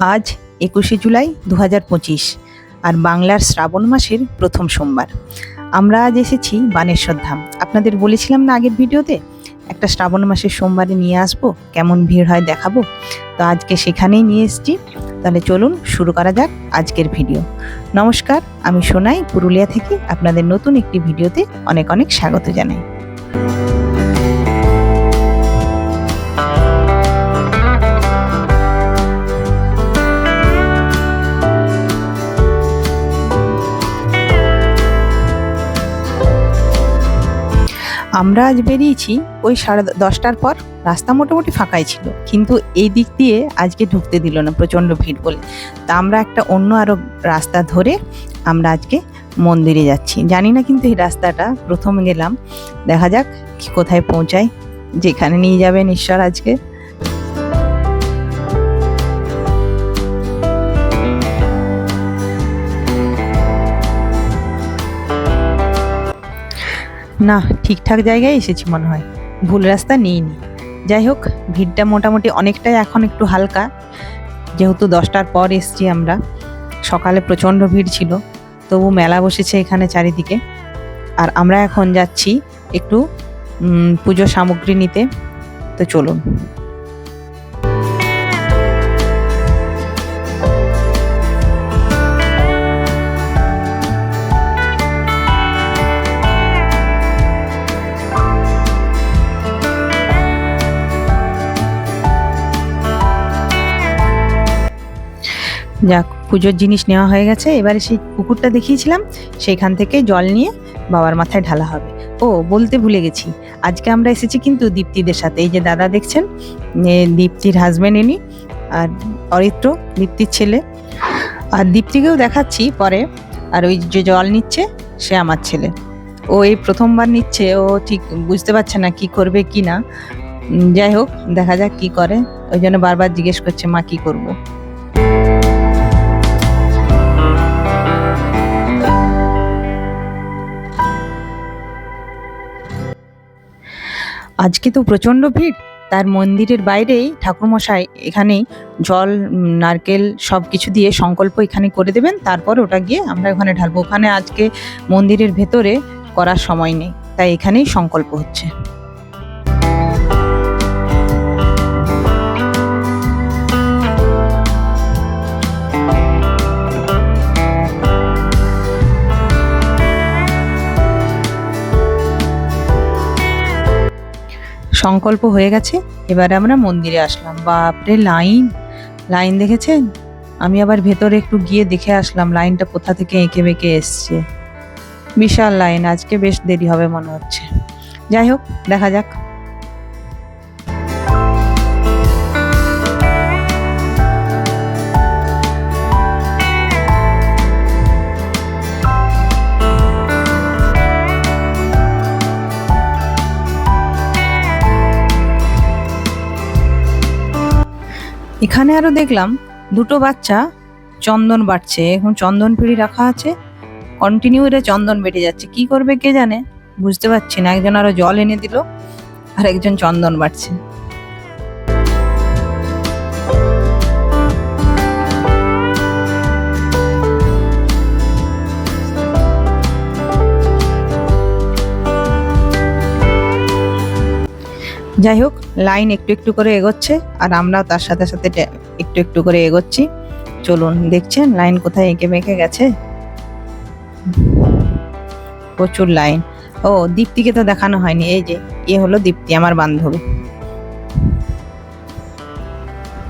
আজ একুশে জুলাই দু হাজার পঁচিশ আর বাংলার শ্রাবণ মাসের প্রথম সোমবার। আমরা আজ এসেছি বানেশ্বর ধাম। আপনাদের বলেছিলাম না আগের ভিডিওতে? একটা শ্রাবণ মাসের সোমবারে নিয়ে আসব, কেমন ভিড় হয় দেখাবো। তো আজকে সেখানেই নিয়ে এসেছি। তাহলে চলুন শুরু করা যাক আজকের ভিডিও। নমস্কার, আমি সোনাই পুরুলিয়া থেকে আপনাদের নতুন একটি ভিডিওতে অনেক অনেক স্বাগত জানাই। আমরা আজ বেরিয়েছি ওই সাড়ে দশটার পর। রাস্তা মোটামুটি ফাঁকাই ছিল, কিন্তু এই দিক দিয়ে আজকে ঢুকতে দিল না প্রচণ্ড ভিড় বলে। তা আমরা একটা অন্য আরও রাস্তা ধরে আমরা আজকে মন্দিরে যাচ্ছি। জানি না কিন্তু এই রাস্তাটা, প্রথম গেলাম। দেখা যাক কোথায় পৌঁছায়। যেখানে নিয়ে যাবেন ঈশ্বর আজকে। না, ঠিকঠাক জায়গায় এসেছি মনে হয়। ভুল রাস্তা নিইনি। যাই হোক, ভিড়টা মোটামুটি অনেকটাই এখন একটু হালকা। যেহেতু দশটার পর এসছি আমরা। সকালে প্রচণ্ড ভিড় ছিল। তবু মেলা বসেছে এখানে চারিদিকে। আর আমরা এখন যাচ্ছি একটু পুজো সামগ্রী নিতে। তো চলুন। যাক, পুজোর জিনিস নেওয়া হয়ে গেছে। এবারে সেই পুকুরটা দেখিয়েছিলাম, সেইখান থেকে জল নিয়ে বাবার মাথায় ঢালা হবে। ও, বলতে ভুলে গেছি। আজকে আমরা এসেছি কিন্তু দীপ্তিদের সাথে। এই যে দাদা দেখছেন দীপ্তির হাজবেন্ড ইনি, আর অরিত্র, দীপ্তির ছেলে। আর দীপ্তিকেও দেখাচ্ছি পরে। আর ওই যে জল নিচ্ছে, সে আমার ছেলে। ও এই প্রথমবার নিচ্ছে, ও ঠিক বুঝতে পারছে না কি করবে কি না। যাই হোক, দেখা যাক কি করে। ওই জন্য বারবার জিজ্ঞেস করছে, মা, কি করব? আজকে তো প্রচণ্ড ভিড়। তার মন্দিরের বাইরেই ঠাকুরমশাই এখানেই জল নারকেল সব কিছু দিয়ে সংকল্প এখানে করে দেবেন। তারপর ওটা গিয়ে আমরা ওখানে ঢালবো। ওখানে আজকে মন্দিরের ভেতরে করার সময় নেই। তাই এখানেই সংকল্প হচ্ছে। সংকল্প হয়ে গেছে, এবারে আমরা মন্দিরে আসলাম। বাপরে, লাইন। লাইন দেখেছেন? আমি আবার ভেতরে একটু গিয়ে দেখে আসলাম, লাইনটা কোথা থেকে এঁকে বেঁকে এসছে। বিশাল লাইন, আজকে বেশ দেরি হবে মনে হচ্ছে। যাই হোক, দেখা যাক। এখানে আরও দেখলাম দুটো বাচ্চা চন্দন বাড়ছে। এখন চন্দন পিঁড়ি রাখা আছে। কন্টিনিউ এটা চন্দন বেটে যাচ্ছে। কি করবে কে জানে? বুঝতে পারছি না। একজন আরও জল এনে দিল আর একজন চন্দন বাটছে যাই হোক, লাইন একটু একটু করে এগোচ্ছে আর আমরাও তার সাথে সাথে একটু একটু করে এগোচ্ছি। চলুন দেখছেন, লাইন কোথায় এঁকে মেঁকে গেছে? প্রচুর লাইন। ও, দীপ্তিকে তো দেখানো হয়নি। এই যে, এ হলো দীপ্তি, আমার বান্ধবী।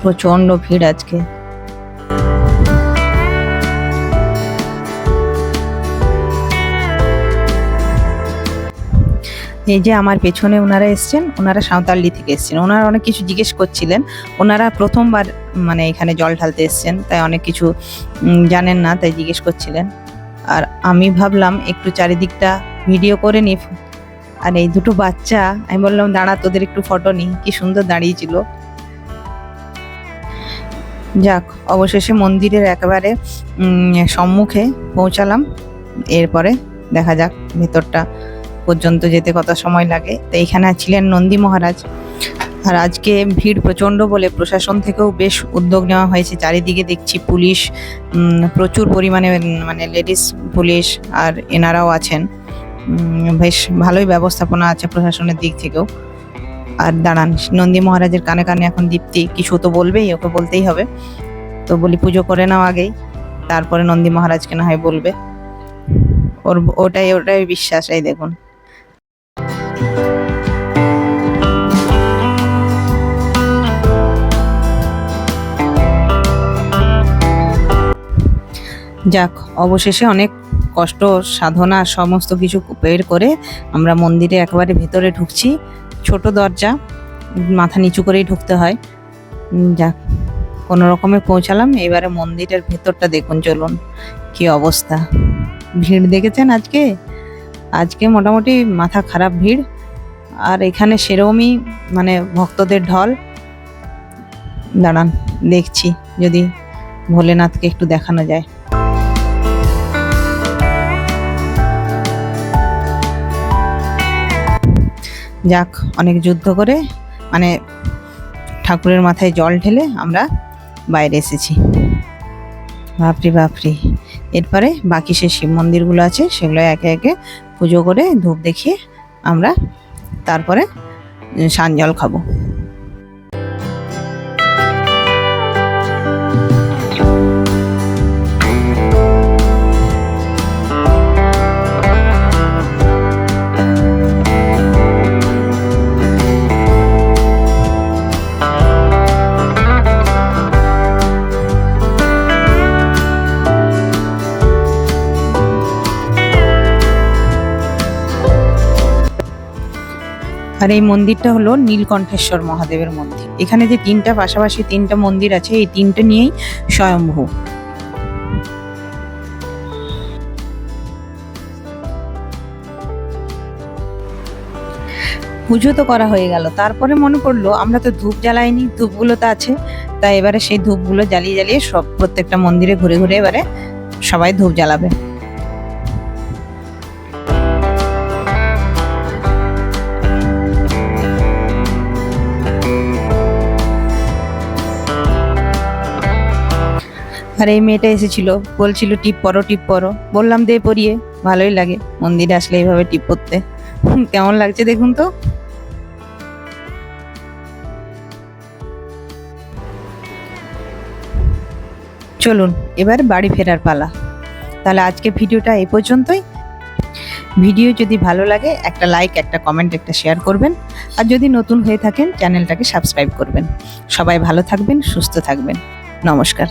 প্রচণ্ড ভিড় আজকে। এই যে আমার পেছনে ওনারা এসছেন, ওনারা সাঁওতালডি থেকে এসছেন। ওনারা অনেক কিছু জিজ্ঞেস করছিলেন। ওনারা প্রথমবার মানে এখানে জল ঢালতে এসছেন, তাই অনেক কিছু জানেন না, তাই জিজ্ঞেস করছিলেন। আর আমি ভাবলাম একটু চারিদিকটা ভিডিও করে নি আর এই দুটো বাচ্চা, আমি বললাম, দাঁড়া, তোদের একটু ফটো নি কি সুন্দর দাঁড়িয়েছিল। যাক, অবশেষে মন্দিরের একেবারে সম্মুখে পৌঁছালাম। এরপরে দেখা যাক ভেতরটা পর্যন্ত যেতে কত সময় লাগে। তো এইখানে ছিলেন নন্দী মহারাজ। আর আজকে ভিড় প্রচণ্ড বলে প্রশাসন থেকেও বেশ উদ্যোগ নেওয়া হয়েছে। চারিদিকে দেখছি পুলিশ প্রচুর পরিমাণে মানে লেডিস পুলিশ আর এনারাও আছেন। বেশ ভালোই ব্যবস্থাপনা আছে প্রশাসনের দিক থেকেও। আর দাঁড়ান, নন্দী মহারাজের কানে কানে এখন দীপ্তি কিছু তো বলবেই, ওকে বলতেই হবে। তো বলি পুজো করে নাও আগেই, তারপরে নন্দী মহারাজকে না হয় বলবে। ওর, ওটাই ওটাই বিশ্বাস, এই দেখুন। যাক, অবশেষে অনেক কষ্ট, সাধনা, সমস্ত কিছু বের করে আমরা মন্দিরে একেবারে ভেতরে ঢুকছি। ছোট দরজা, মাথা নিচু করেই ঢুকতে হয়। যাক, কোনো রকমে পৌঁছালাম। এবারে মন্দিরের ভেতরটা দেখুন, চলুন, কি অবস্থা। ভিড় দেখেছেন আজকে? আজকে মোটামুটি মাথা খারাপ ভিড়। আর এখানে সেরকমই মানে ভক্তদের ঢল। দাঁড়ান, দেখছি, যদি ভোলেনাথকে একটু দেখানো যায়। যাক, অনেক যুদ্ধ করে মানে ঠাকুরের মাথায় জল ঢেলে আমরা বাইরে এসেছি। বাপরি বাপরি। এরপরে বাকি সে শিব মন্দিরগুলো আছে, সেগুলো একে একে পুজো করে ধূপ দেখিয়ে আমরা তারপরে সানজল সান জল খাব। আর এই মন্দিরটা হলো নীলকণ্ঠেশ্বর মহাদেবের মন্দির। এখানে যে তিনটা, পাশাপাশি তিনটা মন্দির আছে, এই তিনটে নিয়েই স্বয়ম্ভু। পুজো তো করা হয়ে গেল। তারপরে মনে পড়ল, আমরা তো ধূপ জ্বালাইনি, ধূপগুলো তো আছে। তাই এবারে সেই ধূপগুলো জ্বালিয়ে জ্বালিয়ে সব প্রত্যেকটা মন্দিরে ঘুরে ঘুরে এবারে সবাই ধূপ জ্বালাবে। আর এই মেয়েটা এসেছিল, বলছিল, টিপ পরো টিপ পরো। বললাম, দে পরিয়ে। ভালোই লাগে, মন্দিরে আসলে এইভাবে টিপ পরতে। কেমন লাগছে দেখুন তো? চলুন, এবার বাড়ি ফেরার পালা। তাহলে আজকে ভিডিওটা এই পর্যন্তই। ভিডিও যদি ভালো লাগে, একটা লাইক, একটা কমেন্ট, একটা শেয়ার করবেন। আর যদি নতুন হয়ে থাকেন, চ্যানেলটাকে সাবস্ক্রাইব করবেন। সবাই ভালো থাকবেন, সুস্থ থাকবেন। নমস্কার।